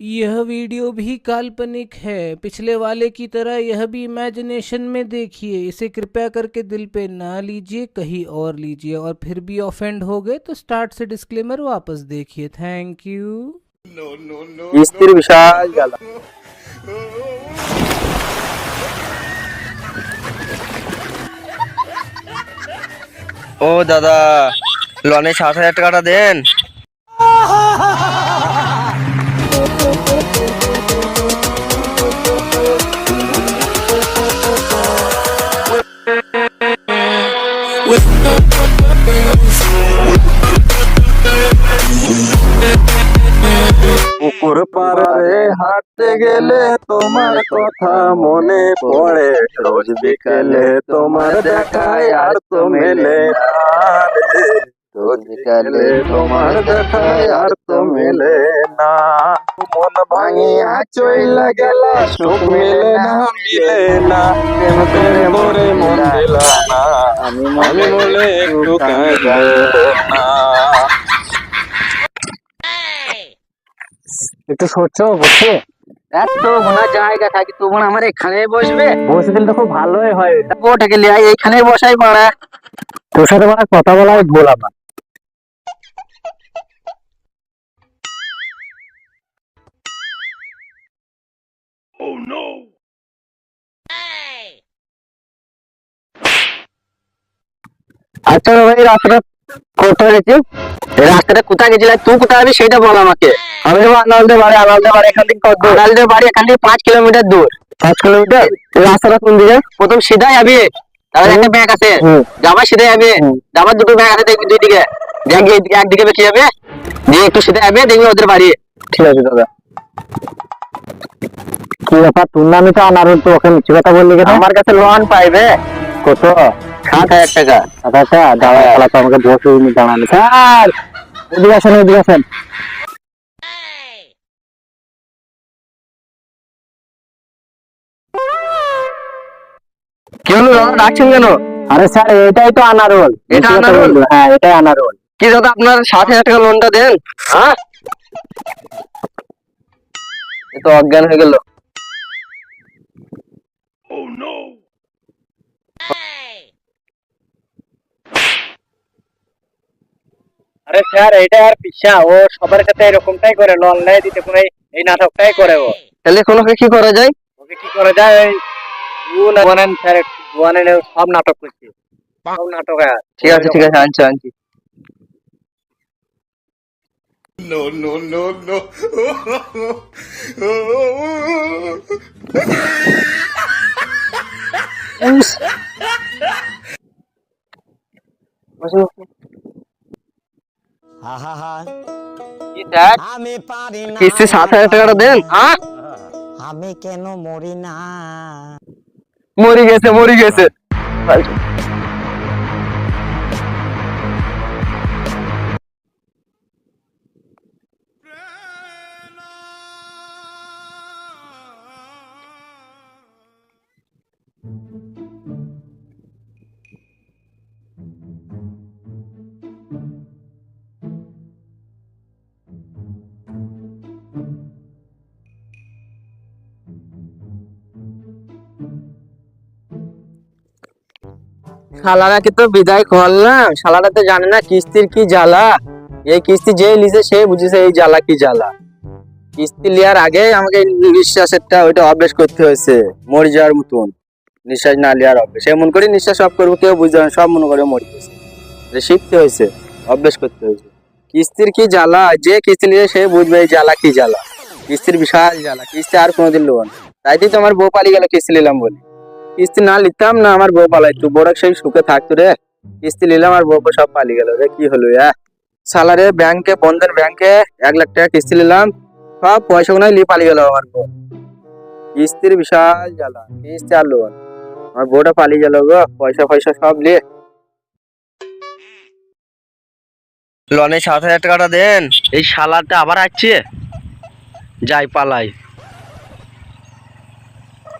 यह वीडियो भी काल्पनिक है पिछले वाले की तरह यह भी इमेजिनेशन में देखिए इसे कृपया करके दिल पे ना लीजिए कहीं और लीजिए और फिर भी ऑफेंड हो गए तो स्टार्ट से डिस्क्लेमर वापस देखिए थैंक यू কিস্তির বিশাল জ্বালা ও দাদা লনে সাত হাজার টাকাটা দেন হাঁটতে গেলে তোমার কথা মনে পড়ে। রোজ বিকেলে তোমার দেখায় আর তো মেলে না। রোজ বিকেলে তোমার দেখায় আর তো মেলে না। মন ভাঙিয়া চইলা গেলা সুখ মিলে না মিলে না। প্রেম প্রেমে মরে মন দিলা না। আমি মনে মনে একটু কাঁদবো না। একটু সরছো বসে। এত ঘোনা জায়গা থাকি তোমার আমার এখানে বসবে? বসে দিলে তো খুব ভালোই হয়। ওটাকে লিয়ে এইখানে বসাই পাড়া। তোর সাথে মানে কথা বলা বললাম না। আচ্ছা ভাই রাস্তাটা কোথায় গেছি রাস্তাটা কোথায় গেছিল? তুই কোথায় যাবি সেটা বল আমাকে। আমি যাব আনালদের বাড়ি আনালদের বাড়ি এখান থেকে কত আনালদের বাড়ি এখান থেকে পাঁচ কিলোমিটার দূর। পাঁচ কিলোমিটার? রাস্তাটা কোন দিকে? প্রথম সিধা যাবি তাহলে একটা ব্যাগ আছে। যাবার সিধা যাবে যাবার দুটো ব্যাগ আছে দেখবি দুই দিকে। একদিকে বেঁকে যাবে। দিয়ে একটু সিধা যাবে দেখবি ওদের বাড়ি। ঠিক আছে দাদা। কি ব্যাপার? তোর তো তো মিথ্যে কথা বললি আমার কাছে লোন পাইবে। কত? সাত হাজার টাকা। আচ্ছা দাঁড়া খেলা তো আমাকে বসে দাঁড়ানি। স্যার এদিকে আসেন এদিকে আসেন। কি হলো দাদা ডাকছেন কেন? আরে স্যার এটাই তো আনারুল। এটা আনারুল? হ্যাঁ এটাই আনারুল। কি দাদা আপনার সাত হাজার টাকা লোনটা দেন? হ্যাঁ? তো অজ্ঞান হয়ে গেল। আরে স্যার এটা আর পিসা। ও সবার কাছে এরকমটাই করে লোন নেয় দিতে কোনো এই- নাটকটাই করে ও। তাহলে ওকে কি করা যায়? ওকে কি করা যায়? ওই ওয়ান স্যার ওয়ান সব নাটক করছে। সব নাটক আর। ঠিক আছে ঠিক আছে আনছি আনছি। বসুন, বসুন। কি স্যার আমি পারি না। কিস্তি সাত হাজার টাকাটা দেন আমি কেন মরি না? মরে গেছে মরে গেছে। শালারাকে তো বিদায় করলাম শালারা তো জানে না কিস্তির কি জ্বালা। এই কিস্তি যে লিছে সে বুঝেছে এই জ্বালা কি জ্বালা। কিস্তি লিয়ার আগে আমাকে নিঃশ্বাসেরটা ওইটা অভ্যেস করতে হয়েছে, মরে যাওয়ার মতন। নিঃশ্বাস না লিয়ার অভ্যেস। এমন করে নিঃশ্বাস সব করব, কেউ বুঝতে পারে সব মনে করে মরে গেছে। শিখতে হয়েছে, অভ্যেস করতে হয়েছে। কিস্তির কি জ্বালা? যে কিস্তি লিয়ে সে বুঝবে এই জ্বালা কি জ্বালা। কিস্তির বিশাল জ্বালা, কিস্তি আর কোনোদিন লোন তাইতেই তো আমার বউ পালিয়ে গেল কিস্তি নিলাম বলে। কিস্তি না নিতাম না আমার বউ পালাইতো। বড় সেই সুখে থাকতো রে। কিস্তি নিলাম আর বউ সব পালিয়ে গেল রে, কি হলো ইয়া সালারে ব্যাংকে বন্ধন ব্যাংকে এক লাখ টাকা কিস্তি নিলাম, সব পয়সা গুলো নিয়ে পালিয়ে গেল আমার বউ। কিস্তির বিশাল জ্বালা, কিস্তি আর লোন। আমার বউটা পালিয়ে গেল গো, পয়সা পয়সা সব নিয়ে। লনে সাত হাজার টাকাটা দেন, এই শালাটা আবার আসছে। যাই পালাই।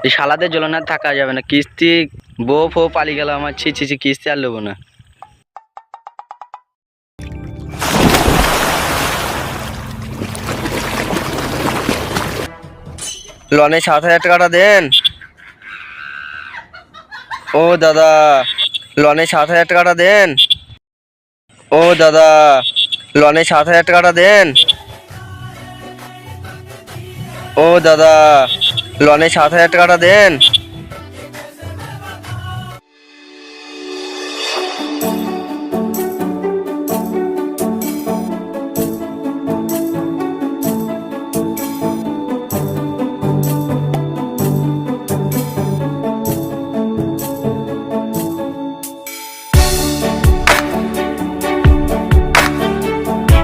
এই জন্য আর থাকা যাবে না। কিস্তি, বউ ফো পালিয়ে গেল আমার ছি ছি, কিস্তি আর নেব না। লনে সাত হাজার টাকাটা দেন। ও দাদা, লনে সাত হাজার টাকাটা দেন। ও দাদা, লনে সাত হাজার টাকাটা দেন। ও দাদা লনে সাত হাজার টাকাটা দেন।